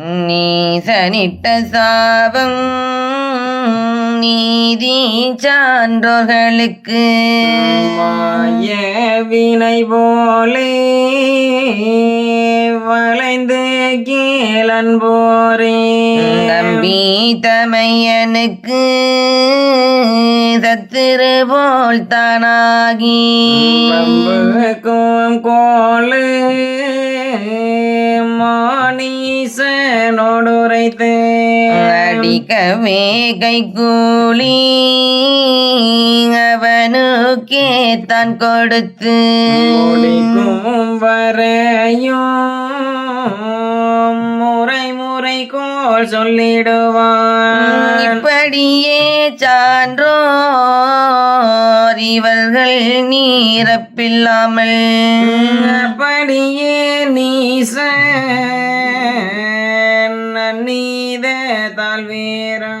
நீசனிட்ட சாபம் நீதி சான்றோர்களுக்கு. மாய வினை போலே வளைந்து கீழன் போரே. நம்பி தமையனுக்கு சத்துரு போல் தானாகி. கோலு மானீசனோடுரைத்து அடிக்கவே கைகூலி அவனுக்கே தான் கொடுத்து. வரையும் முறை முறை கோல் சொல்லிடுவான். இப்படியே சான்றோர் இவர்கள் நீரப்பில்லாமல். அப்படியே நீச நீத தாழ்வேரா